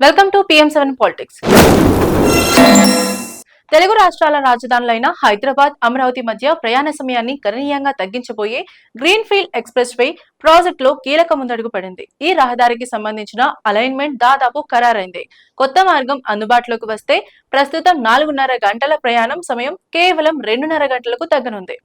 Welcome to PM seven politics Telugu రాష్ట్రాల రాజధానులైన హైదరాబాద్ అమరావతి మధ్య ప్రయాణ సమయాన్ని గణనీయంగా తగ్గించబోయే గ్రీన్ ఫీల్డ్ ఎక్స్ప్రెస్ వే ప్రాజెక్టులో కీలక ముందడుగు పడింది. ఈ రహదారికి సంబంధించిన అలైన్మెంట్ దాదాపు ఖరారైంది. కొత్త మార్గం అందుబాటులోకి వస్తే ప్రస్తుతం నాలుగున్నర గంటల ప్రయాణం సమయం కేవలం రెండున్నర గంటలకు తగ్గనుంది.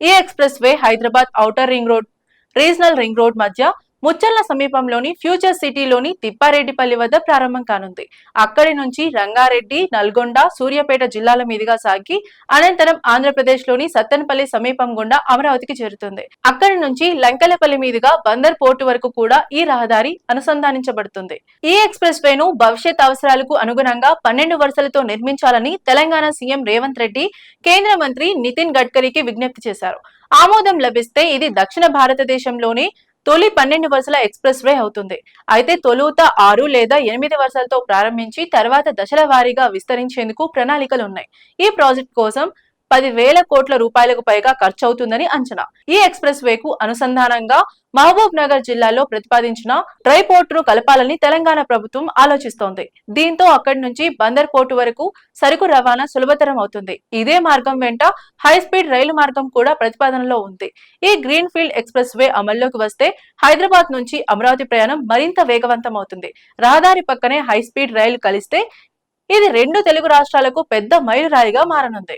ఈ expressway Hyderabad outer ring road regional ring road మధ్య ముచ్చర్ల సమీపంలోని ఫ్యూచర్ సిటీలోని తిప్పారెడ్డిపల్లి వద్ద ప్రారంభం కానుంది. అక్కడి నుంచి రంగారెడ్డి నల్గొండ సూర్యాపేట జిల్లాల మీదుగా సాగి అనంతరం ఆంధ్రప్రదేశ్లోని సత్తెనపల్లి సమీపం గుండా అమరావతికి చేరుతుంది. అక్కడి నుంచి లంకెలపల్లి మీదుగా బందర్ పోర్టు వరకు కూడా ఈ రహదారి అనుసంధానించబడుతుంది. ఈ ఎక్స్ప్రెస్ వేను భవిష్యత్ అవసరాలకు అనుగుణంగా పన్నెండు వరుసలతో నిర్మించాలని తెలంగాణ సీఎం రేవంత్ రెడ్డి కేంద్ర మంత్రి నితిన్ గడ్కరీకి విజ్ఞప్తి చేశారు. ఆమోదం లభిస్తే ఇది దక్షిణ భారతదేశంలోనే తొలి పన్నెండు వరుసల ఎక్స్ప్రెస్ వే అవుతుంది. అయితే తొలుత ఆరు లేదా ఎనిమిది వరుసలతో ప్రారంభించి తర్వాత దశల వారీగా విస్తరించేందుకు ప్రణాళికలు ఉన్నాయి. ఈ ప్రాజెక్ట్ కోసం పదివేల కోట్ల రూపాయలకు పైగా ఖర్చు అవుతుందని అంచనా. ఈ ఎక్స్ప్రెస్ వేకు అనుసంధానంగా మహబూబ్ నగర్ జిల్లాలో ప్రతిపాదించిన డ్రై పోర్టును కలపాలని తెలంగాణ ప్రభుత్వం ఆలోచిస్తోంది. దీంతో అక్కడి నుంచి బందర్ పోర్టు వరకు సరుకు రవాణా సులభతరం అవుతుంది. ఇదే మార్గం వెంట హై స్పీడ్ రైలు మార్గం కూడా ప్రతిపాదనలో ఉంది. ఈ గ్రీన్ ఫీల్డ్ ఎక్స్ప్రెస్ వే అమల్లోకి వస్తే హైదరాబాద్ నుంచి అమరావతి ప్రయాణం మరింత వేగవంతం అవుతుంది రహదారి పక్కనే హై స్పీడ్ రైలు కలిస్తే ఇది రెండు తెలుగు రాష్ట్రాలకు పెద్ద మైలురాయిగా మారనుంది.